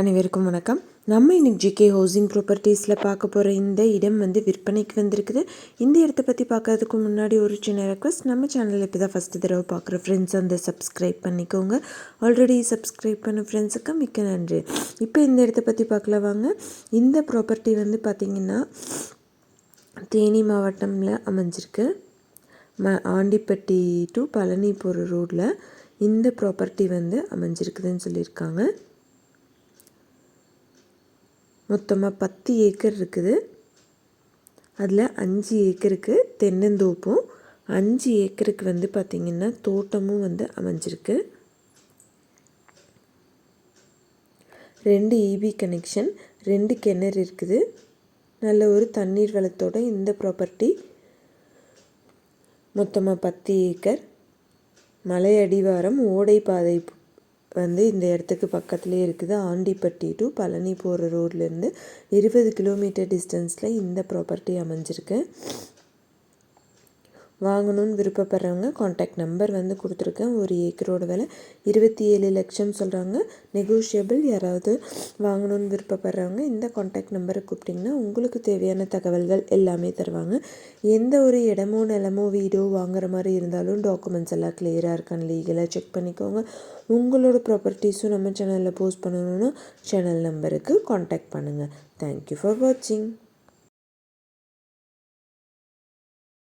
அனைவருக்கும் வணக்கம். நம்ம இன்னைக்கு ஜிகே ஹவுசிங் ப்ராப்பர்ட்டிஸில் பார்க்க போகிற இந்த இடம் வந்து விற்பனைக்கு வந்திருக்குது. இந்த இடத்த பற்றி பார்க்கறதுக்கு முன்னாடி ஒரு சின்ன ரெக்வஸ்ட் நம்ம சேனலில் இப்போ தான் ஃபஸ்ட்டு தடவை பார்க்குற ஃப்ரெண்ட்ஸ் அந்த சப்ஸ்கிரைப் பண்ணிக்கோங்க. ஆல்ரெடி சப்ஸ்கிரைப் பண்ண ஃப்ரெண்ட்ஸுக்கு மிக்க நன்றி. இப்போ இந்த இடத்த பற்றி பார்க்கல வாங்க. இந்த ப்ராப்பர்ட்டி வந்து பார்த்திங்கன்னா தேனி மாவட்டமில் அமைஞ்சிருக்கு. ம ஆண்டிப்பட்டி டு பழனி போகிற ரோட்டில் இந்த ப்ராப்பர்ட்டி வந்து அமைஞ்சிருக்குதுன்னு சொல்லியிருக்காங்க. மொத்தமாக பத்து ஏக்கர் இருக்குது. அதில் அஞ்சு ஏக்கருக்கு தென்னந்தோப்பும் அஞ்சு ஏக்கருக்கு வந்து பார்த்திங்கன்னா தோட்டமும் வந்து அமைஞ்சிருக்கு. ரெண்டு இபி கனெக்ஷன் ரெண்டு கிணறு இருக்குது. நல்ல ஒரு தண்ணீர் வளத்தோட இந்த ப்ராப்பர்ட்டி மொத்தமாக பத்து ஏக்கர். மலை அடிவாரம் ஓடை பாதை வந்து இந்த இடத்துக்கு பக்கத்துலேயே இருக்குது. ஆண்டிப்பட்டி டு பழனி போகிற ரோட்லேருந்து இருபது கிலோமீட்டர் டிஸ்டன்ஸில் இந்த ப்ராப்பர்ட்டி அமைஞ்சிருக்கு. வாங்கணும்னு விருப்பப்படுறவங்க காண்டாக்ட் நம்பர் வந்து கொடுத்துருக்கேன். ஒரு ஏக்கரோட விலை இருபத்தி ஏழு லட்சம் சொல்கிறாங்க நெகோஷியபிள் யாராவது வாங்கணும்னு விருப்பப்படுறவங்க இந்த காண்டாக்ட் நம்பரை கூப்பிட்டிங்கன்னா உங்களுக்கு தேவையான தகவல்கள் எல்லாமே தருவாங்க. எந்த ஒரு இடமோ நிலமோ வீடோ வாங்குற மாதிரி இருந்தாலும் டாக்குமெண்ட்ஸ் எல்லாம் கிளியராக இருக்கான்னு லீகலாக செக் பண்ணிக்கோங்க. உங்களோட ப்ராப்பர்ட்டிஸும் நம்ம சேனலில் போஸ்ட் பண்ணணுன்னா சேனல் நம்பருக்கு காண்டாக்ட் பண்ணுங்கள் தேங்க்யூ ஃபார் வாட்சிங்